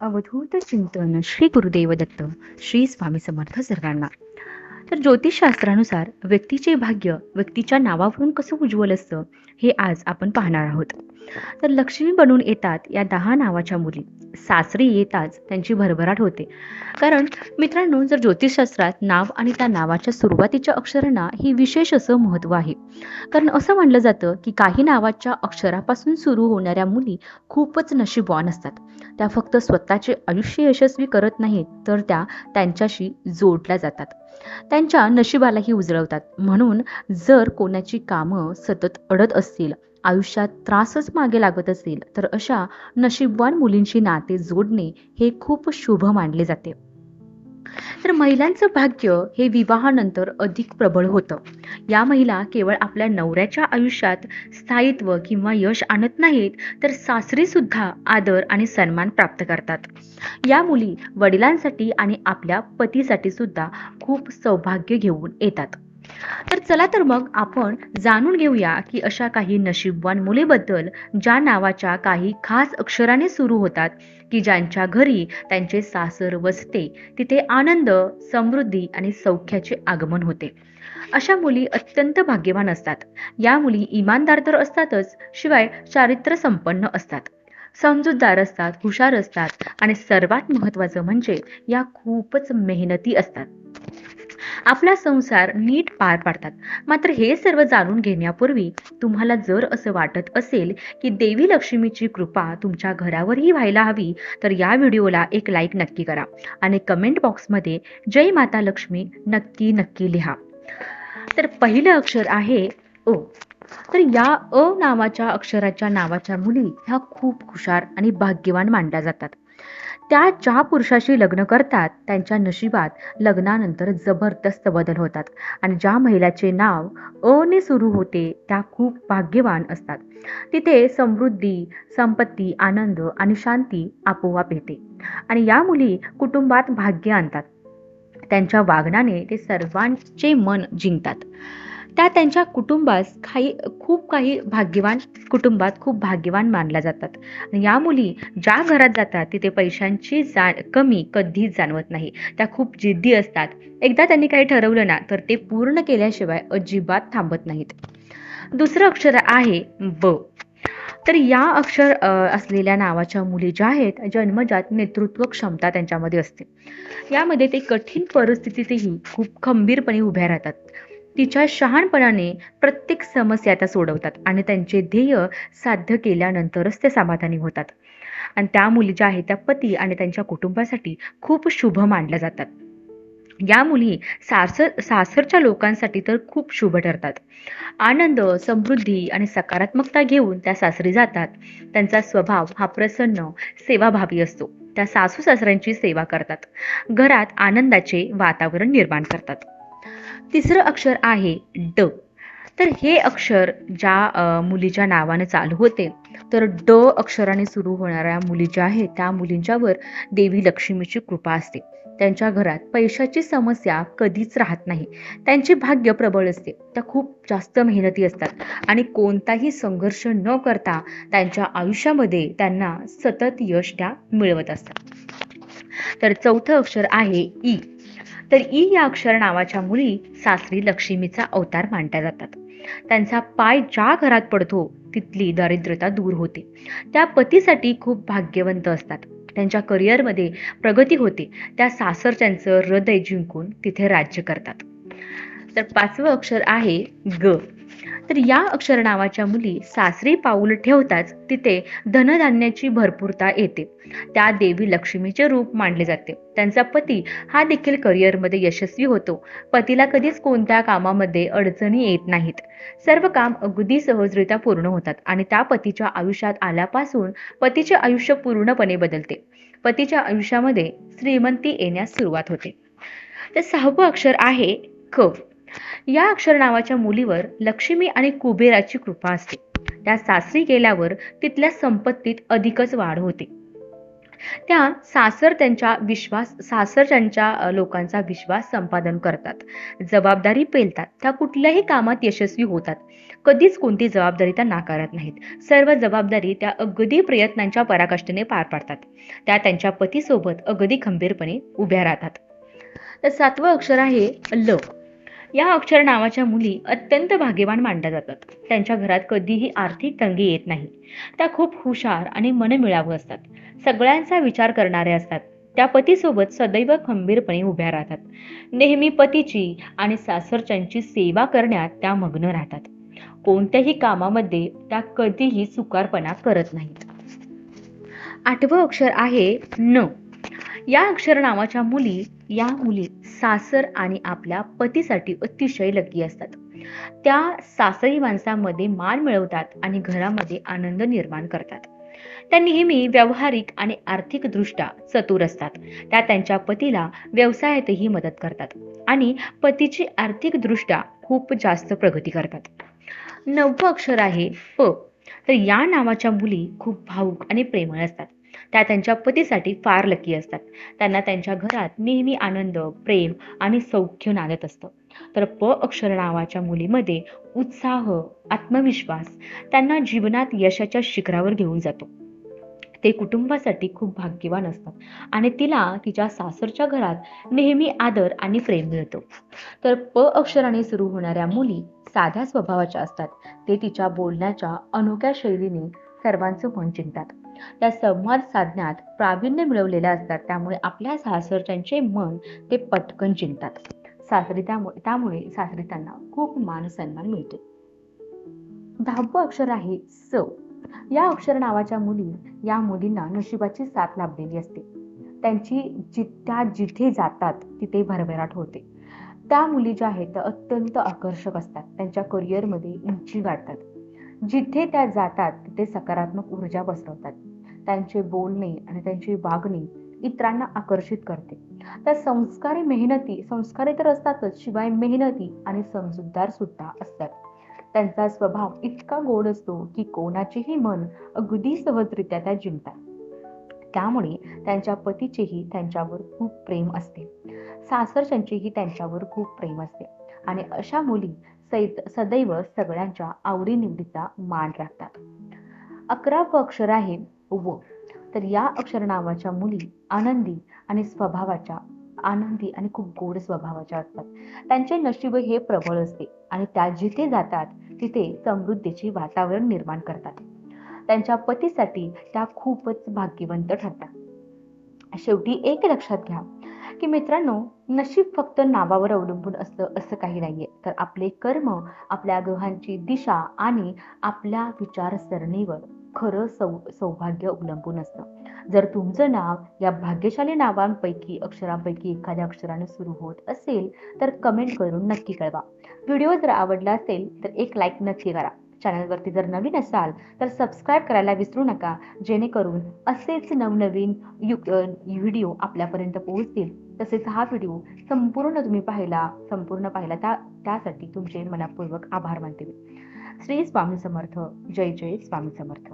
अवधूत चिंतन श्री गुरुदेव दत्त श्री स्वामी समर्थ सर्वांना. तर ज्योतिषशास्त्रानुसार व्यक्तीचे भाग्य व्यक्तीच्या नावावरून कसं उज्ज्वल असतं हे आज आपण पाहणार आहोत. तर लक्ष्मी बनून येतात या दहा नावाच्या मुली. सासरी येताच त्यांची भरभराट होते. कारण मित्रांनो जर ज्योतिषशास्त्रात नाव आणि त्या नावाच्या सुरुवातीच्या अक्षरांना ही विशेष असं महत्त्व आहे. कारण असं म्हणलं जातं की काही नावाच्या अक्षरापासून सुरू होणाऱ्या मुली खूपच नशीबवान असतात. त्या फक्त स्वतःचे आयुष्य यशस्वी करत नाहीत तर त्या त्यांच्याशी जोडल्या जातात. त्यांच्या नशिबालाही उजळवतात. म्हणून जर कोणाची कामं सतत अडत असतील आयुष्यात त्रासच मागे लागत असेल तर अशा नशीबवान मुलींशी नाते जोडणे हे खूप शुभ मानले जाते. तर महिलांचं भाग्य हे विवाहानंतर अधिक प्रबळ होतं. या महिला केवळ आपल्या नवऱ्याच्या आयुष्यात स्थायित्व किंवा यश आणत नाहीत तर सासरी सुद्धा आदर आणि सन्मान प्राप्त करतात. या मुली वडिलांसाठी आणि आपल्या पतीसाठी सुद्धा खूप सौभाग्य घेऊन येतात. तर चला तर मग आपण जाणून घेऊया की अशा काही नशीबवान मुलीबद्दल ज्या नावाच्या काही खास अक्षराने सुरू होतात की ज्यांच्या घरी त्यांचे सासर वसते तिथे आनंद समृद्धी आणि सौख्याचे आगमन होते. अशा मुली अत्यंत भाग्यवान असतात. या मुली इमानदार तर असतातच शिवाय चारित्र्य संपन्न असतात. समजूतदार असतात हुशार असतात आणि सर्वात महत्त्वाचं म्हणजे या खूपच मेहनती असतात. आपला संसार नीट पार पाडतात. मात्र हे सर्व जाणून घेण्यापूर्वी तुम्हाला जर असं वाटत असेल की देवी लक्ष्मीची कृपा तुमच्या घरावरही व्हायला हवी तर या व्हिडिओला एक लाईक नक्की करा आणि कमेंट बॉक्समध्ये जय माता लक्ष्मी नक्की नक्की लिहा. तर पहिलं अक्षर आहे ओ तर या अ नावाच्या अक्षराच्या नावाच्या मुली ह्या खूप हुशार आणि भाग्यवान मानल्या जातात. त्या ज्या पुरुषाशी लग्न करतात त्यांच्या नशिबात लग्नानंतर जबरदस्त बदल होतात आणि ज्या महिलाचे नाव अने सुरू होते त्या खूप भाग्यवान असतात. तिथे समृद्धी संपत्ती आनंद आणि शांती आपोआप येते आणि या मुली कुटुंबात भाग्य आणतात. त्यांच्या वागण्याने ते सर्वांचे मन जिंकतात. त्या त्यांच्या कुटुंबास काही खूप काही भाग्यवान कुटुंबात खूप भाग्यवान मानल्या जातात. या मुली ज्या घरात जातात तिथे पैशांची जा कमी कधीच जाणवत नाही. त्या खूप जिद्दी असतात. एकदा त्यांनी काही ठरवलं ना तर ते पूर्ण केल्याशिवाय अजिबात थांबत नाहीत. दुसरं अक्षर आहे ब तर या अक्षर असलेल्या नावाच्या मुली ज्या आहेत जन्मजात नेतृत्व क्षमता त्यांच्यामध्ये असते. यामध्ये ते कठीण परिस्थितीतही खूप खंबीरपणे उभ्या राहतात. तिच्या शहाणपणाने प्रत्येक समस्या त्या सोडवतात आणि त्यांचे ध्येय साध्य केल्यानंतरच ते समाधानी होतात. आणि त्या मुली ज्या आहेत त्या पती आणि त्यांच्या कुटुंबासाठी खूप शुभ मानल्या जातात. या मुली सासर सासरच्या लोकांसाठी तर खूप शुभ ठरतात. आनंद समृद्धी आणि सकारात्मकता घेऊन त्या सासरी जातात. त्यांचा स्वभाव हा प्रसन्न सेवाभावी असतो. त्या सासू सासऱ्यांची सेवा करतात. घरात आनंदाचे वातावरण निर्माण करतात. तिसरं अक्षर आहे ड. तर हे अक्षर ज्या मुलीच्या नावाने चालू होते तर ड अक्षराने सुरू होणाऱ्या मुली ज्या आहेत त्या मुलींच्यावर देवी लक्ष्मीची कृपा असते. त्यांच्या घरात पैशाची समस्या कधीच राहत नाही. त्यांचे भाग्य प्रबळ असते. त्या खूप जास्त मेहनती असतात. आणि कोणताही संघर्ष न करता त्यांच्या आयुष्यामध्ये त्यांना सतत यश त्या मिळवत असतात. तर चौथं अक्षर आहे ई. तर ई या अक्षर नावाच्या मुली सासरी लक्ष्मीचा अवतार मानल्या जातात. त्यांचा पाय ज्या घरात पडतो तिथली दारिद्र्यता दूर होते. त्या पतीसाठी खूप भाग्यवंत असतात. त्यांच्या करिअरमध्ये प्रगती होते. त्या सासरच्यांचं हृदय जिंकून तिथे राज्य करतात. तर पाचवं अक्षर आहे ग. तर या अक्षर नावाच्या मुली सासरी पाऊल ठेवताच तिथे धनधान्याची भरपूरता येते. त्या देवी लक्ष्मीचे रूप मानले जाते. त्यांचा पती हा देखील करिअरमध्ये यशस्वी होतो. पतीला कधीच कोणत्या कामामध्ये अडचणी येत नाहीत. सर्व काम अगदी सहजरित्या पूर्ण होतात आणि त्या पतीच्या आयुष्यात आल्यापासून पतीचे आयुष्य पूर्णपणे बदलते. पतीच्या आयुष्यामध्ये श्रीमंती येण्यास सुरुवात होते. तर सहावं अक्षर आहे क. या अक्षर नावाच्या मुलीवर लक्ष्मी आणि कुबेराची कृपा असते. त्या सासरी गेल्यावर तिथल्या संपत्तीत अधिकच वाढ होते. त्या सासर त्यांच्या विश्वास सासर त्यांच्या लोकांचा विश्वास संपादन करतात. जबाबदारी पेलतात. त्या कुठल्याही कामात यशस्वी होतात. कधीच कोणती जबाबदारी त्या नाकारत नाहीत. सर्व जबाबदारी त्या अगदी प्रयत्नांच्या पराकाष्ठेने पार पाडतात. त्या त्यांच्या पतीसोबत अगदी खंबीरपणे उभ्या राहतात. तर सातवं अक्षर आहे ल. या अक्षर नावाच्या मुली अत्यंत भाग्यवान मानल्या जातात. त्यांच्या घरात कधीही आर्थिक तंगी येत नाही. त्या खूप हुशार आणि मनमिळावू असतात. सगळ्यांचा विचार करणाऱ्या असतात. त्या पतीसोबत सदैव खंबीरपणे उभ्या राहतात. नेहमी पतीची आणि सासरच्यांची सेवा करण्यात त्या मग्न राहतात. कोणत्याही कामामध्ये त्या कधीही सुकारपणा करत नाहीत. आठवं अक्षर आहे न. या अक्षर नावाच्या मुली या मुली सासर आणि आपल्या पतीसाठी अतिशय लकी असतात. त्या सासरी माणसामध्ये मान मिळवतात आणि घरामध्ये आनंद निर्माण करतात. त्या नेहमी व्यावहारिक आणि आर्थिकदृष्ट्या चतुर असतात. त्या त्यांच्या पतीला व्यवसायातही मदत करतात आणि पतीची आर्थिकदृष्ट्या खूप जास्त प्रगती करतात. नववं अक्षर आहे प. तर या नावाच्या मुली खूप भावुक आणि प्रेमळ असतात. त्या त्यांच्या पतीसाठी फार लकी असतात. त्यांना त्यांच्या घरात नेहमी आनंद प्रेम आणि सौख्य नांदत असतं. तर प अक्षर नावाच्या मुलीमध्ये उत्साह आत्मविश्वास त्यांना जीवनात यशाच्या शिखरावर घेऊन जातो. ते कुटुंबासाठी खूप भाग्यवान असतात आणि तिला तिच्या सासरच्या घरात नेहमी आदर आणि प्रेम मिळतो. तर प अक्षराने सुरू होणाऱ्या मुली साध्या स्वभावाच्या असतात. ते तिच्या बोलण्याच्या अनोख्या शैलीने सर्वांचं मन जिंकतात. त्या संवाद साधण्यात प्रावीण्य मिळवलेल्या असतात. त्यामुळे आपल्या सासरच्यांचे मन ते पटकन जिंकतात. सासरी त्यामुळे त्यामुळे सासरी त्यांना खूप मान सन्मान मिळतो. दहावं अक्षर आहे स. या अक्षर नावाच्या मुली या मुलींना नशिबाची साथ लाभलेली असते. त्यांची जित्या जिथे जातात तिथे भरभराट होते. त्या मुली ज्या आहेत त्या अत्यंत आकर्षक असतात. त्यांच्या करिअरमध्ये उंची गाठतात. जिथे त्या जातात तिथे सकारात्मक ऊर्जा पसरवतात. त्यांचे बोलणे आणि त्यांची वागणे इतरांना आकर्षित करते. त्या संस्कारी मेहनती संस्कारी तर असतातच शिवाय मेहनती आणि समजूतदार सुद्धा असतात. त्यांचा स्वभाव इतका गोड असतो की कोणाचेही मन अगदी सहजरित्या त्या जिंकतात. त्यामुळे त्यांच्या पतीचेही त्यांच्यावर खूप प्रेम असते. सासरच्यांचेही त्यांच्यावर खूप प्रेम असते. आणि अशा मुली सैत सदैव सगळ्यांच्या आवडीनिवडीचा मान राखतात. अकरावं अक्षर आहे व. तर या अक्षर नावाच्या मुली आनंदी आणि स्वभावाच्या आनंदी आणि खूप गोड स्वभावाच्या असतात. त्यांचे नशीब हे प्रबळ असते आणि त्या जिथे जातात तिथे समृद्धीचे वातावरण निर्माण करतात. त्यांच्या पतीसाठी त्या खूपच भाग्यवंत ठरतात. शेवटी एक लक्षात घ्या की मित्रांनो नशीब फक्त नावावर अवलंबून असतं असं काही नाहीये. तर आपले कर्म आपल्या ग्रहांची दिशा आणि आपल्या विचारसरणीवर खरं सौ सौभाग्य अवलंबून असतं. जर तुमचं नाव या भाग्यशाली नावांपैकी अक्षरांपैकी एखाद्या अक्षराने सुरू होत असेल तर कमेंट करून नक्की कळवा. व्हिडिओ जर आवडला असेल तर एक लाईक नक्की करा. चॅनलवरती जर नवीन असाल तर सबस्क्राईब करायला विसरू नका. जेणेकरून असेच नवनवीन यु व्हिडिओ आपल्यापर्यंत पोहोचतील. तसेच हा व्हिडिओ संपूर्ण तुम्ही पाहिला संपूर्ण पाहिला त्या त्यासाठी तुमचे मनापूर्वक आभार मानते श्री स्वामी समर्थ. जय जय स्वामी समर्थ.